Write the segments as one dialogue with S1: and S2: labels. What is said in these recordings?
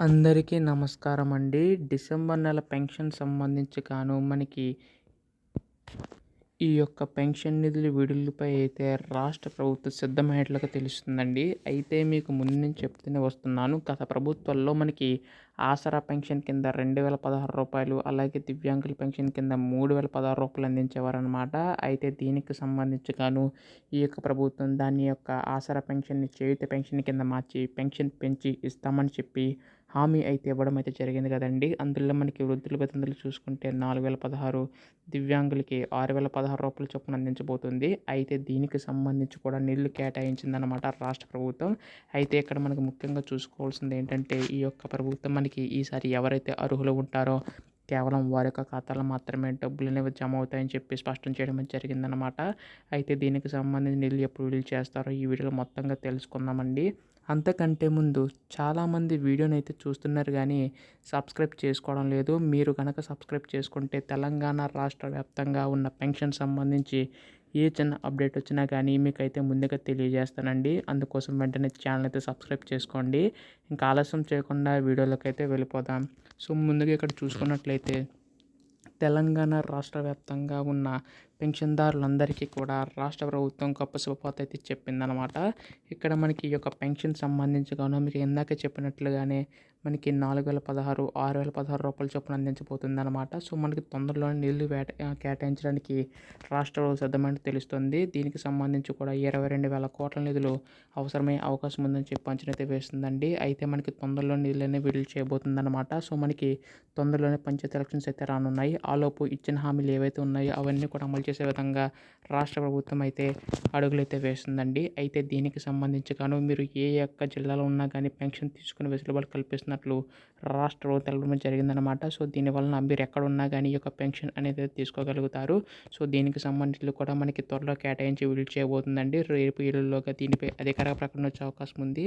S1: అందరికీ నమస్కారం అండి డిసెంబర్ నెల పెన్షన్ సంబంధించి గాను మనకి ఈ యొక్క పెన్షన్ నిధుల విడుదలపై అయితే రాష్ట్ర ప్రభుత్వం సిద్ధమైనట్లుగా తెలుస్తుందండి. అయితే మీకు ముందు నుంచి చెప్తూనే వస్తున్నాను. గత ప్రభుత్వాల్లో మనకి ఆసరా పెన్షన్ కింద రెండు వేల పదహారు రూపాయలు అలాగే దివ్యాంగుల పెన్షన్ కింద మూడు వేల పదహారు రూపాయలు అందించేవారనమాట అయితే దీనికి సంబంధించి గాను ఈ యొక్క ప్రభుత్వం దాని యొక్క ఆసరా పెన్షన్ని చేయుత పెన్షన్ కింద మార్చి పెన్షన్ పెంచి ఇస్తామని చెప్పి హామీ అయితే ఇవ్వడం అయితే జరిగింది కదండి. అందులో మనకి వృద్ధుల వేతనాలు చూసుకుంటే నాలుగు వేల పదహారు దివ్యాంగులకి ఆరు వేల పదహారు రూపాయల చొప్పున అందించబోతుంది. అయితే దీనికి సంబంధించి కూడా నిధులు కేటాయించిందనమాట రాష్ట్ర ప్రభుత్వం. అయితే ఇక్కడ మనకు ముఖ్యంగా చూసుకోవాల్సింది ఏంటంటే ఈ యొక్క ప్రభుత్వం మనకి ఈసారి ఎవరైతే అర్హులు ఉంటారో కేవలం వారి యొక్క ఖాతాలో మాత్రమే డబ్బులు అనేవి జమ అవుతాయని చెప్పి స్పష్టం చేయడం జరిగిందనమాట అయితే దీనికి సంబంధించి నిధులు ఎప్పుడు విడుదల చేస్తారో ఈ వీడియోలో మొత్తంగా తెలుసుకుందామండి. అంతకంటే ముందు చాలామంది వీడియోని అయితే చూస్తున్నారు కానీ సబ్స్క్రైబ్ చేసుకోవడం లేదు. మీరు కనుక సబ్స్క్రైబ్ చేసుకుంటే తెలంగాణ రాష్ట్ర వ్యాప్తంగా ఉన్న పెన్షన్ సంబంధించి ఏ చిన్న అప్డేట్ వచ్చినా కానీ మీకైతే ముందుగా తెలియజేస్తానండి. అందుకోసం వెంటనే ఛానల్ అయితే సబ్స్క్రైబ్ చేసుకోండి. ఇంకా ఆలస్యం చేయకుండా వీడియోలోకి అయితే వెళ్ళిపోదాం. సో ముందుగా ఇక్కడ చూసుకున్నట్లయితే తెలంగాణ రాష్ట్ర వ్యాప్తంగా ఉన్న పెన్షన్దారులందరికీ కూడా రాష్ట్ర ప్రభుత్వం గొప్ప శుభపాత అయితే చెప్పిందనమాట ఇక్కడ మనకి ఈ యొక్క పెన్షన్ సంబంధించిగాను మీకు ఇందాక చెప్పినట్లుగానే మనకి నాలుగు వేల పదహారు ఆరు వేల పదహారు రూపాయల చొప్పున అందించబోతుంది అనమాట సో మనకి తొందరలోనే నీళ్ళు వేట కేటాయించడానికి రాష్ట్ర ప్రభుత్వం సిద్ధమని తెలుస్తుంది. దీనికి సంబంధించి కూడా ఇరవై రెండు వేల కోట్ల నిధులు అవసరమయ్యే అవకాశం ఉందని చెప్పి అంచనా అయితే వేస్తుందండి. అయితే మనకి తొందరలో నిధులు అనేవి విడుదల చేయబోతుంది అనమాట సో మనకి తొందరలోనే పంచాయతీ ఎలక్షన్స్ అయితే రానున్నాయి. ఆలోపు ఇచ్చిన హామీలు ఏవైతే ఉన్నాయో అవన్నీ కూడా అమలు చేసే విధంగా రాష్ట్ర ప్రభుత్వం అయితే అడుగులైతే వేస్తుందండి అయితే దీనికి సంబంధించి గాను మీరు ఏ యొక్క జిల్లాలో ఉన్నా కానీ పెన్షన్ తీసుకుని వెసులుబాటు కల్పిస్తున్నట్లు రాష్ట్ర ప్రభుత్వం జరిగిందనమాట సో దీనివలన మీరు ఎక్కడ ఉన్నా కానీ ఈ యొక్క పెన్షన్ అనేది తీసుకోగలుగుతారు. సో దీనికి సంబంధించి కూడా మనకి త్వరలో కేటాయించి విడుదల చేయబోతుందండి. రేపు ఏళ్ళలోగా దీనిపై అధికారిక ప్రకటన వచ్చే అవకాశం ఉంది.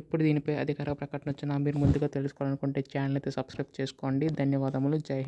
S1: ఎప్పుడు దీనిపై అధికారిక ప్రకటన వచ్చినా మీరు ముందుగా తెలుసుకోవాలనుకుంటే ఛానల్ అయితే సబ్స్క్రైబ్ చేసుకోండి. ధన్యవాదములు. జై హింద్.